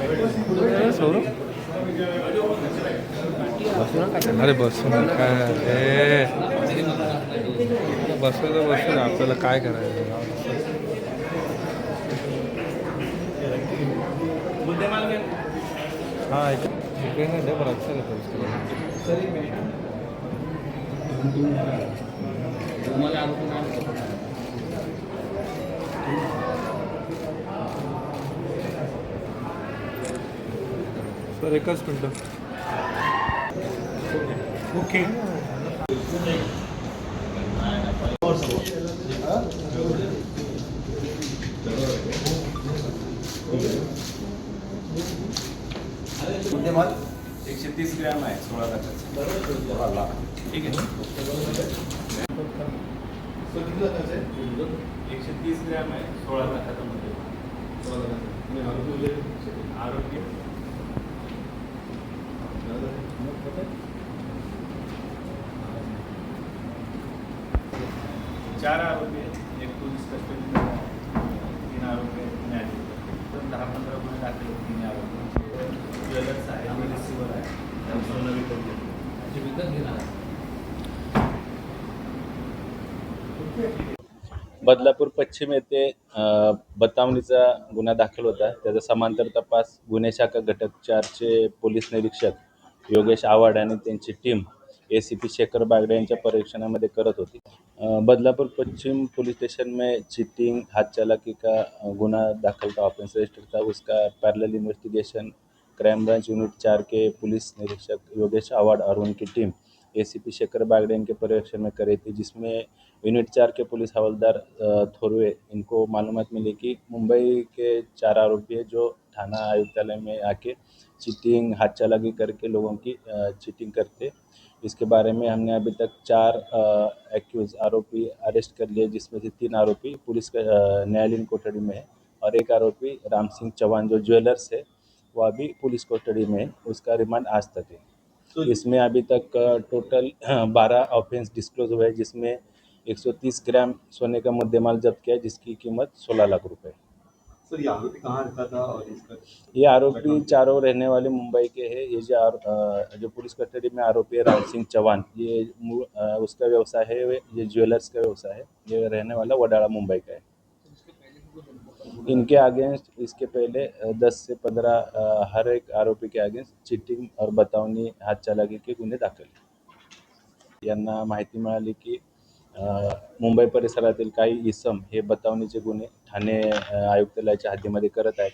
सोडू? अरे बसून काय? ए. बसू तर बसून आपल्याला काय करायचं? हां इकडे इकडे नाही दे बरं अच्छा घेतो सर एकच मिनटं. ओके. एकशे तीस ग्रॅम आहे सोळा लाखाचा ठीक आहे. एकशे तीस ग्रॅम आहे सोळा लाखाचा मध्ये आरोग्य. चार आरोपी आहेत. एक पोलीस कस्टडी तीन आरोपी आहेत. दहा पंधरा गुन्हे दाखल आहेत. तीन आरोपी. ज्वेलर्स आहे रिसिव्हर आहे नवी पद्धती बदलापूर पश्चिम येथे अ, बतावणीचा गुन्हा दाखल होता. त्याचा समांतर तपास गुन्हे शाखा घटक चारचे पोलीस निरीक्षक योगेश आव्हाड आणि त्यांची team A C P Shekhar Bagde यांच्या परीक्षणामध्ये करत होती. बदलापूर बदलापुर पश्चिम पुलिस स्टेशन में चीटिंग हाथ चालाकी का गुन्हा गुना दाखल का ऑफेंस रजिस्टर था उसका parallel investigation crime branch unit चार के पुलिस निरीक्षक योगेश आवाड और उनकी टीम एसीपी शेखर बागड़े इनके पर्यवेक्षण में करी थी जिसमें यूनिट चार के पुलिस हवलदार थोरवे इनको मालूमात मिली कि मुंबई के चार आरोपी है जो थाना आयुक्तालय में आके चीटिंग हाथ चालाकी करके लोगों की चीटिंग करते। इसके बारे में हमने अभी तक चार एक्यूज आरोपी अरेस्ट कर लिए जिसमें से तीन आरोपी पुलिस के न्यायालयीन कोठड़ी में है और एक आरोपी राम सिंह चौहान जो ज्वेलर्स है वो अभी पुलिस कस्टडी में है। उसका रिमांड आज तक है। तो इसमें अभी तक टोटल बारह ऑफेंस डिस्क्लोज हुए हैं जिसमें 130 ग्राम सोने का मुद्देमाल जब्त किया जिसकी कीमत 16 लाख रुपए। सर ये आरोपी कहाँ रहता था और इसका ये आरोपी चारों रहने वाले मुंबई के हैं। ये जो आरो- जो पुलिस कस्टडी में आरोपी है राम सिंह चौहान। ये उसका व्यवसाय है ये ज्वेलर्स का व्यवसाय है। ये रहने वाला वडाला मुंबई का है। इनके अगेंस्ट इसके पहले अ, 10 से 15 हर एक आरोपी के अगेंस्ट चीटिंग और बतावनी हाथ चालाकी के गुन्हे दाखल. यांना माहिती मिळाली की मुंबई परिसरातील काही इसम हे बतावणीचे गुन्हे ठाणे आयुक्तालयाच्या हद्दीमध्ये करत आहेत.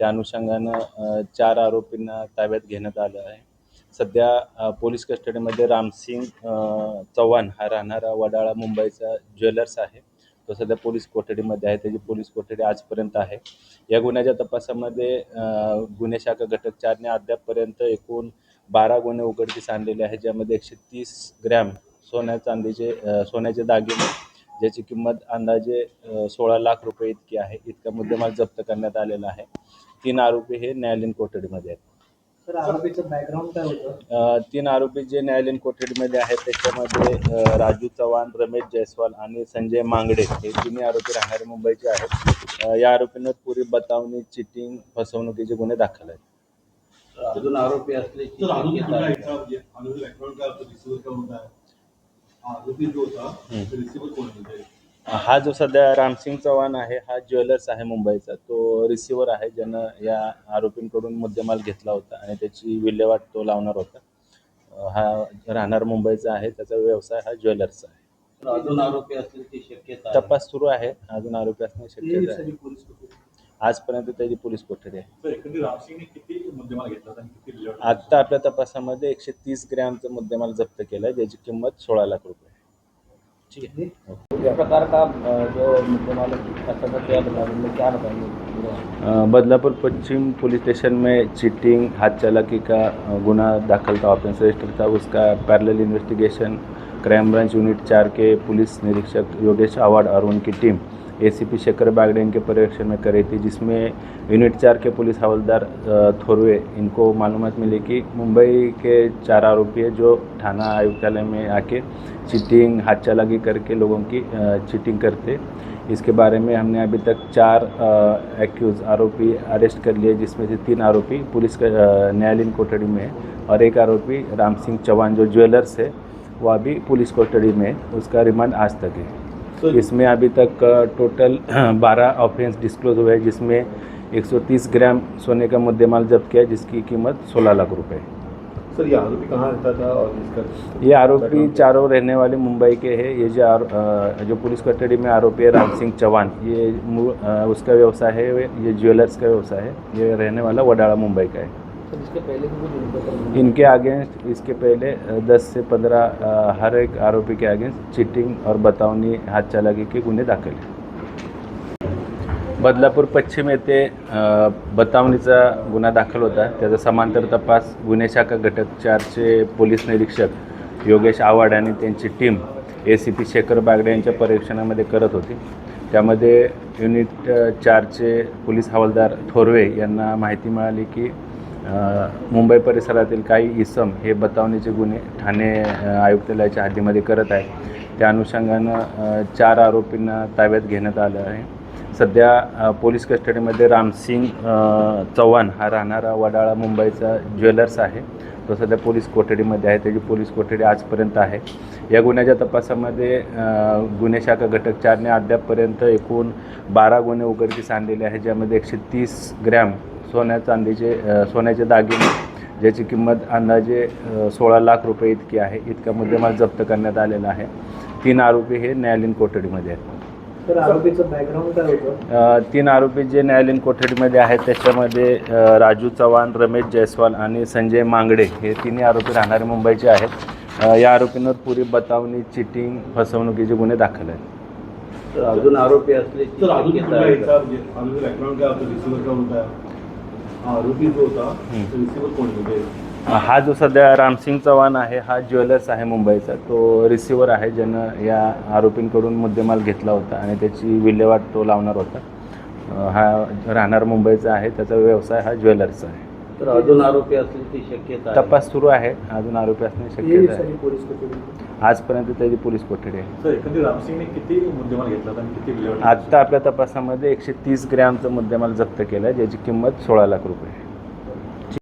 त्या अनुषंगानं चार आरोपींना ताब्यात घेण्यात आलं आहे. सध्या पोलीस कस्टडीमध्ये रामसिंग चव्हाण हा राहणारा वडाळा मुंबईचा ज्वेलर्स आहे. तो सध्या पोलीस कोठडीमध्ये आहे. त्याची पोलीस कोठडी आजपर्यंत आहे. या गुन्ह्याच्या तपासामध्ये गुन्हे शाखा घटक चारने अद्यापपर्यंत एकूण बारा गुन्हे उघडकीस आणलेले आहेत ज्यामध्ये एकशे तीस ग्रॅम सोन्या चांदीचे सोन्याचे दागिने ज्याची किंमत अंदाजे सोळा लाख रुपये इतकी आहे. इतका मुद्देमाल जप्त करण्यात आलेला आहे. तीन आरोपी हे न्यायालयीन कोठडीमध्ये आहेत. सर आरोपीचं बॅकग्राऊंड काय होतं? अ, तीन आरोपी जे न्यायालयीन कोठडीमध्ये आहेत त्याच्यामध्ये राजू चव्हाण रमेश जयस्वाल आणि संजय मांगडे हे तिन्ही आरोपी राहणारे मुंबईचे आहेत. या आरोपींना पुरी बतावणी चिटिंग फसवणुकीचे गुन्हे दाखल आहेत. अजून आरोपी असल्याची हा आरोपी जो होता हम्म. रिसिव्हर कोण होते हा जो सध्या रामसिंग चव्हाण आहे हा ज्वेलर्स आहे मुंबईचा तो रिसिव्हर आहे ज्यानं या आरोपींकडून मुद्देमाल घेतला होता आणि त्याची विल्हेवाट तो लावणार होता हा राहणार मुंबईचा आहे त्याचा व्यवसाय हा ज्वेलर्सचा आहे अजून आरोपी शक्यता. तपास सुरू आहे अजून आरोपी असण्याची किती शक्यता आहे? आजपर्यंत त्याची पोलीस कोठडी आहे सर एकंदरीत रामसिंगने किती मुद्देमाल घेतला होता आणि किती रिलेवट आत्ता आपल्या तपासामध्ये एकशे तीस ग्रॅमचा मुद्देमाल जप्त केला आहे ज्याची किंमत सोळा लाख रुपये. ठीक प्रकार का जो बदलापुर पश्चिम पुलिस स्टेशन में चीटिंग हाथ चालाकी का गुना दाखल था ऑफेंस रजिस्टर था उसका parallel investigation crime branch unit चार के पुलिस निरीक्षक योगेश आवाड और उनकी टीम एसीपी शेखर बागड़े इनके पर्यवेक्षण में करी थी, जिसमें यूनिट चार के पुलिस हवलदार थोरवे, इनको मालूमात मिली कि मुंबई के चार आरोपी है जो थाना आयुक्तालय में आके चीटिंग हाथ चालाकी करके लोगों की चीटिंग करते। इसके बारे में हमने अभी तक चार एक्यूज़ आरोपी अरेस्ट कर लिए, जिसमें से तीन आरोपी पुलिस न्यायालयीन कोठड़ी में है और एक आरोपी राम सिंह चौहान, जो ज्वेलर्स है वह अभी पुलिस कोठड़ी में उसका रिमांड आज तक है। इसमें अभी तक टोटल बारह ऑफेंस डिस्क्लोज हुए हैं जिसमें 130 ग्राम सोने का मुद्देमाल जब्त किया जिसकी कीमत 16 लाख रुपए सर ये आरोपी कहाँ रहता था और इसका ये आरोपी चारों रहने वाले मुंबई के हैं। ये जो आरो- जो पुलिस कस्टडी में आरोपी है राम सिंह चौहान। ये उसका व्यवसाय है ये ज्वेलर्स का व्यवसाय है। ये रहने वाला वडाला मुंबई का है। इसके पहले भी इनके अगेंस्ट इसके पहले दस 10 से 15 हर एक आरोपी के अगेंस्ट चीटिंग और बतावनी हाथ चालाकी के गुन्हे दाखल आहे बदलापूर पश्चिम येथे बतावणीचा गुन्हा दाखल होता त्याचा समांतर तपास गुन्हे शाखा घटक चारचे पोलीस निरीक्षक योगेश आव्हाड आणि त्यांची team A C P Shekhar Bagde यांच्या परीक्षणामध्ये करत होती. त्यामध्ये युनिट चारचे पोलीस हवालदार थोरवे यांना माहिती मिळाली की मुंबई परिसरातील काही इसम हे बतावणीचे गुन्हे ठाणे आयुक्तालयाच्या हद्दीमध्ये करत आहे त्या अनुषंगानं चार आरोपींना ताब्यात घेण्यात आलं आहे. सध्या पोलीस कस्टडीमध्ये रामसिंग चव्हाण हा राहणारा वडाळा मुंबईचा ज्वेलर्स आहे. तो सध्या पोलीस कोठडीमध्ये आहे. त्याची पोलीस कोठडी आजपर्यंत आहे. या गुन्ह्याच्या तपासामध्ये गुन्हे शाखा घटक चारने अद्यापपर्यंत एकूण बारा गुन्हे उघडकीस आणलेले आहेत ज्यामध्ये एकशे तीस ग्रॅम सोन्या चांदीचे सोन्याचे दागिने ज्याची किंमत अंदाजे सोळा लाख रुपये इतकी आहे इतका मुद्देमाल जप्त करण्यात आलेला आहे. तीन आरोपी हे न्यायालयीन कोठडीमध्ये आहेत. तीन आरोपी जे न्यायालयीन कोठडीमध्ये आहेत त्याच्यामध्ये राजू चव्हाण रमेश जयस्वाल आणि संजय मांगडे हे तिन्ही आरोपी राहणारे मुंबईचे आहेत. या आरोपींवर पुरी बतावणी चिटिंग फसवणुकीचे गुन्हे दाखल आहेत. तर अजून आरोपी असल्याची आरोपी जो होता तो रिसिव्हर कोण म्हणजे हा जो सध्या रामसिंग चव्हाण आहे हा ज्वेलर्स आहे मुंबईचा. तो रिसिव्हर आहे ज्यानं या आरोपींकडून मुद्देमाल घेतला होता आणि त्याची विल्हेवाट तो लावणार होता. हा राहणार मुंबईचा आहे त्याचा व्यवसाय हा ज्वेलर्सचा आहे. तर अजून आरोपी असल्याची शक्यता आहे. तपास सुरू आहे अजून आरोपी असण्याची शक्यता आहे पोलीस आजपर्यंत त्याची पोलीस कोठडी आहे सर एकंदरीत रामसिंगने किती मुद्देमाल घेतला होता आणि किती विल्हेवाट आत्ता आपल्या तपासामध्ये एकशे तीस ग्रॅमचा मुद्देमाल जप्त केला आहे ज्याची किंमत सोळा लाख रुपये आहे.